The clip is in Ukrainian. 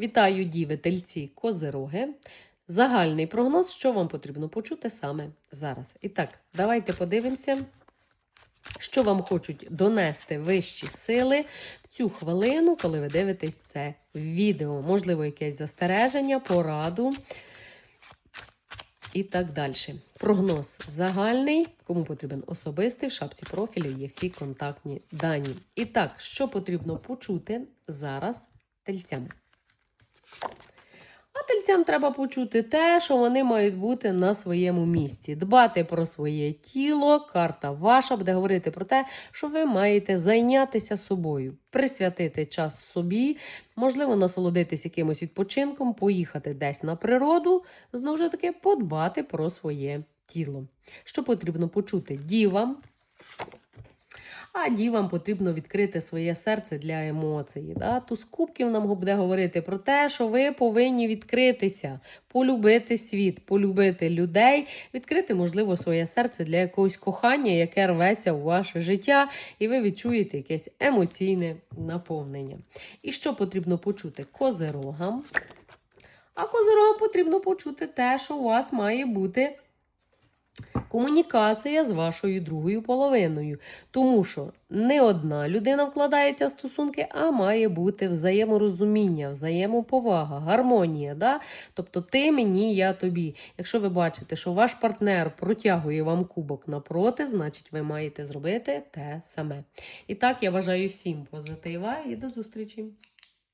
Вітаю діви, тельці, козироги. Загальний прогноз, що вам потрібно почути саме зараз. І так, давайте подивимося, що вам хочуть донести вищі сили в цю хвилину, коли ви дивитесь це відео. Можливо, якесь застереження, пораду і так далі. Прогноз загальний, кому потрібен особистий, в шапці профілю є всі контактні дані. І так, що потрібно почути зараз тельцям? А треба почути те, що вони мають бути на своєму місці, дбати про своє тіло. Карта ваша буде говорити про те, що ви маєте зайнятися собою, присвятити час собі, можливо, насолодитись якимось відпочинком, поїхати десь на природу, знову ж таки, подбати про своє тіло. Що потрібно почути дівам? А дівам потрібно відкрити своє серце для емоцій. Да? Туз кубків нам буде говорити про те, що ви повинні відкритися, полюбити світ, полюбити людей, відкрити, можливо, своє серце для якогось кохання, яке рветься у ваше життя, і ви відчуєте якесь емоційне наповнення. І що потрібно почути козирогам? А козирогам потрібно почути те, що у вас має бути комунікація з вашою другою половиною. Тому що не одна людина вкладається в стосунки, а має бути взаєморозуміння, взаємоповага, гармонія. Да? Тобто ти мені, я тобі. Якщо ви бачите, що ваш партнер протягує вам кубок напроти, значить ви маєте зробити те саме. І так, я бажаю всім позитива і до зустрічі!